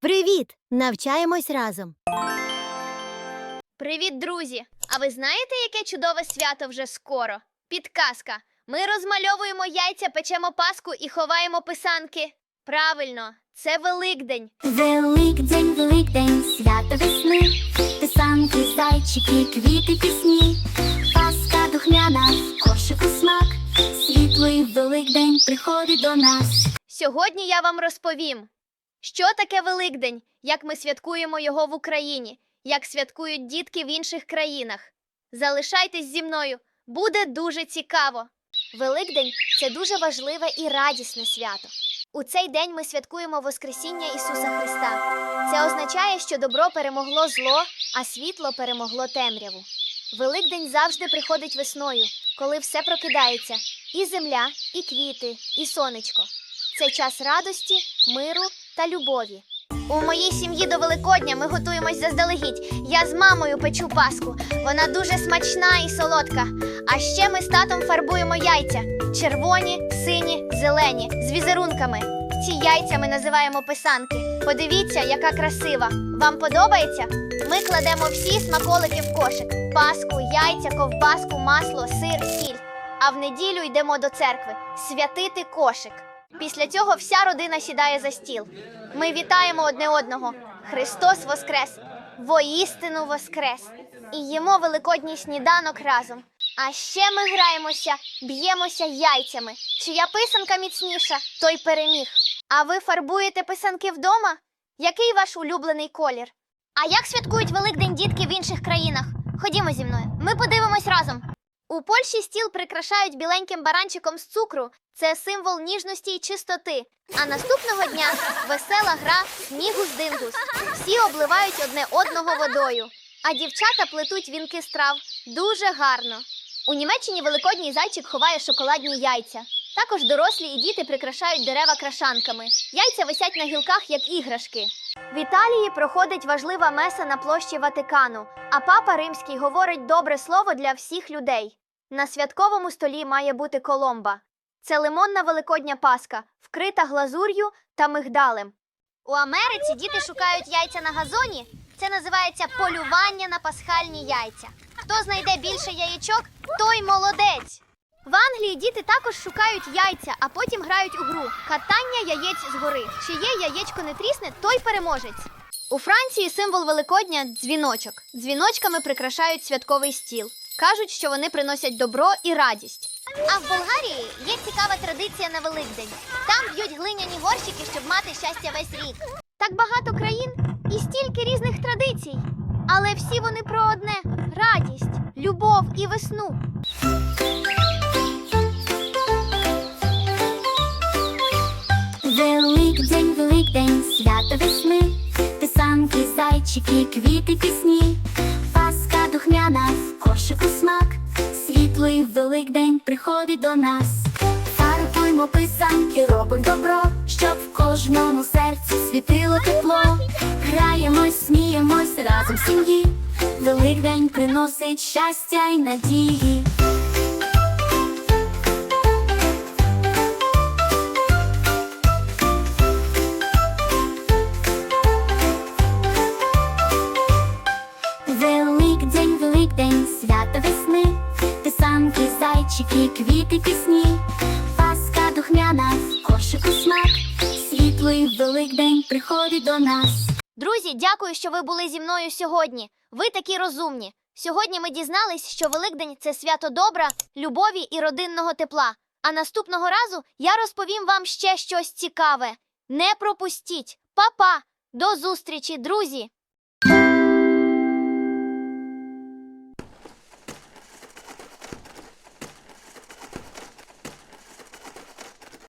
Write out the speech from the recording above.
Привіт! Навчаємось разом. Привіт, друзі! А ви знаєте, яке чудове свято вже скоро? Підказка. Ми розмальовуємо яйця, печемо паску і ховаємо писанки. Правильно, це Великдень. Великдень, Великдень, свято весни, писанки, зайчики, квіти, пісні, Паска духмяна, в кошику смак, світлий Великдень приходить до нас. Сьогодні я вам розповім, що таке Великдень, як ми святкуємо його в Україні, як святкують дітки в інших країнах. Залишайтесь зі мною, буде дуже цікаво. Великдень це дуже важливе і радісне свято. У цей день ми святкуємо Воскресіння Ісуса Христа. Це означає, що добро перемогло зло, а світло перемогло темряву. Великдень завжди приходить весною, коли все прокидається і земля, і квіти, і сонечко. Це час радості, миру та любові. У моїй сім'ї до Великодня ми готуємось заздалегідь. Я з мамою печу паску. Вона дуже смачна і солодка. А ще ми з татом фарбуємо яйця: червоні, сині, зелені з візерунками. Ці яйця ми називаємо писанки. Подивіться, яка красива. Вам подобається? Ми кладемо всі смаколики в кошик: паску, яйця, ковбаску, масло, сир, сіль. А в неділю йдемо до церкви святити кошик. Після цього вся родина сідає за стіл. Ми вітаємо одне одного. Христос Воскрес! Воістину Воскрес! І їмо великодній сніданок разом. А ще ми граємося, б'ємося яйцями. Чия писанка міцніша, той переміг. А ви фарбуєте писанки вдома? Який ваш улюблений колір? А як святкують Великдень дітки в інших країнах? Ходімо зі мною. Ми подивимось разом. У Польщі стіл прикрашають біленьким баранчиком з цукру. Це символ ніжності і чистоти. А наступного дня весела гра снігус-дингус. Всі обливають одне одного водою. А дівчата плетуть вінки страв дуже гарно. У Німеччині великодній зайчик ховає шоколадні яйця. Також дорослі і діти прикрашають дерева крашанками. Яйця висять на гілках, як іграшки. В Італії проходить важлива меса на площі Ватикану, а папа римський говорить добре слово для всіх людей. На святковому столі має бути коломба. Це лимонна великодня паска, вкрита глазур'ю та мигдалем. У Америці діти шукають яйця на газоні. Це називається полювання на пасхальні яйця. Хто знайде більше яєчок, той молодець. В Англії діти також шукають яйця, а потім грають у гру катання яєць згори. Чиє яєчко не трісне, той переможець. У Франції символ Великодня дзвіночок. Дзвіночками прикрашають святковий стіл. Кажуть, що вони приносять добро і радість. А в Болгарії є цікава традиція на Великдень. Там б'ють глиняні горщики, щоб мати щастя весь рік. Так багато країн і стільки різних традицій. Але всі вони про одне радість, любов і весну. Великдень, Великдень, свято весни, писанки, зайчики, квіти, пісні, Паска духмяна, в кошику смак, світлий Великдень приходить до нас. Фарбуймо писанки, робимо добро, щоб в кожному серці світило тепло. Граємось, сміємось разом в сім'ї. Великдень приносить щастя й надії. Зайчики, квіти, пісні, Паска духмяна, кошику смак, світлий Великдень приходить до нас. Друзі, дякую, що ви були зі мною сьогодні. Ви такі розумні. Сьогодні ми дізнались, що Великдень це свято добра, любові і родинного тепла. А наступного разу я розповім вам ще щось цікаве. Не пропустіть! Па-па! До зустрічі, друзі!